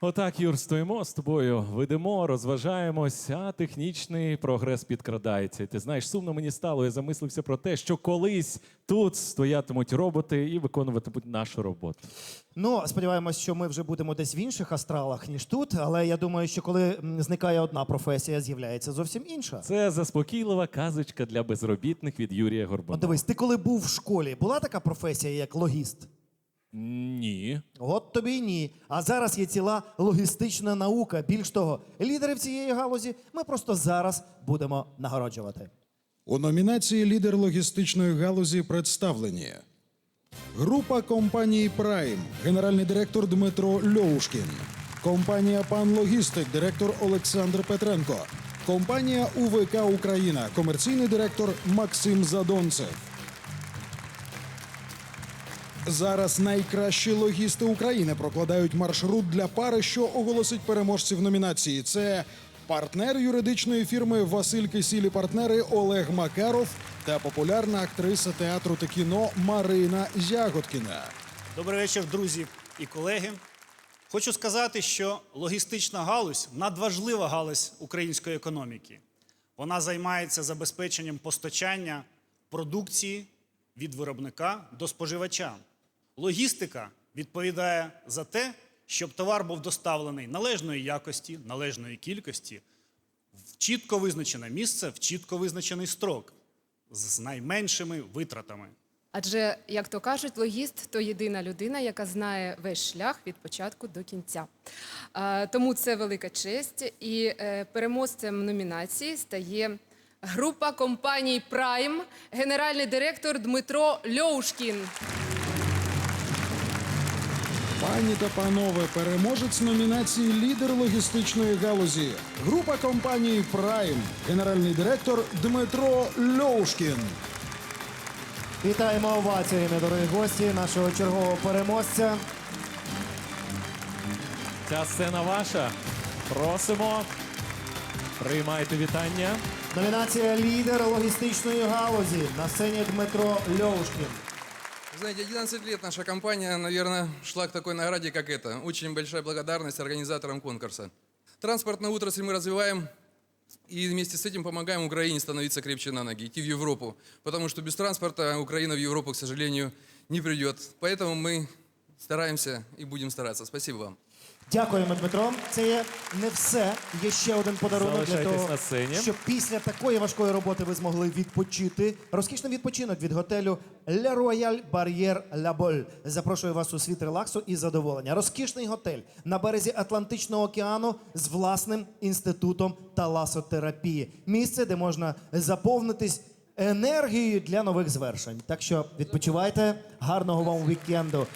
Отак, Юр, стоїмо з тобою, ведемо, розважаємось, а технічний прогрес підкрадається. І ти знаєш, сумно мені стало. Я замислився про те, що колись тут стоятимуть роботи і виконуватимуть нашу роботу. Ну, сподіваємось, що ми вже будемо десь в інших астралах, ніж тут. Але я думаю, що коли зникає одна професія, з'являється зовсім інша. Це заспокійлива казочка для безробітних від Юрія Горбана. дивись, ти коли був в школі, була така професія, як логіст? Ні. От тобі й ні. А зараз є ціла логістична наука. Більш того, лідерів цієї галузі ми просто зараз будемо нагороджувати. У номінації Лідер логістичної галузі представлені група компанії Прайм, генеральний директор Дмитро Льовушкін, компанія Пан Логістик, директор Олександр Петренко, компанія УВК Україна, комерційний директор Максим Задонцев. Зараз найкращі логісти України прокладають маршрут для пари, що оголосить переможців номінації. Це партнер юридичної фірми Василь Кисілі партнери Олег Макаров та популярна актриса театру та кіно Марина Ягодкіна. Добрий вечір, друзі і колеги. Хочу сказати, що логістична галузь надважлива галузь української економіки. Вона займається забезпеченням постачання продукції від виробника до споживача. Логістика відповідає за те, щоб товар був доставлений належної якості, належної кількості, в чітко визначене місце, в чітко визначений строк з найменшими витратами. Адже, як то кажуть, логіст то єдина людина, яка знає весь шлях від початку до кінця. Тому це велика честь. І е, переможцем номінації стає група компаній Прайм, генеральний директор Дмитро Льовушкін. Пані та панове, переможець номінації Лідер логістичної галузі. Група компанії Прайм, генеральний директор Дмитро Льовушкін. Вітаємо оваціями, дорогі гості, нашого чергового переможця. Ця сцена ваша. Просимо. Приймайте вітання. Номінація лідер логістичної галузі на сцені Дмитро Льовушкін. Знаете, 11 лет наша компания, наверное, шла к такой награде, как эта. Очень большая благодарность организаторам конкурса. Транспортную отрасль мы развиваем и вместе с этим помогаем Украине становиться крепче на ноги, идти в Европу. Потому что без транспорта Украина в Европу, к сожалению, не придет. Поэтому мы стараемся и будем стараться. Спасибо вам. Дякуємо, Дмитро. Це є не все. Є ще один подарунок для Залишайтесь того, на сцені. щоб після такої важкої роботи ви змогли відпочити. Розкішний відпочинок від готелю Le Royal Barrière La Bolle. Запрошую вас у світ релаксу і задоволення. Розкішний готель на березі Атлантичного океану з власним інститутом таласотерапії. Місце, де можна заповнитись енергією для нових звершень. Так що відпочивайте, гарного вам вікенду.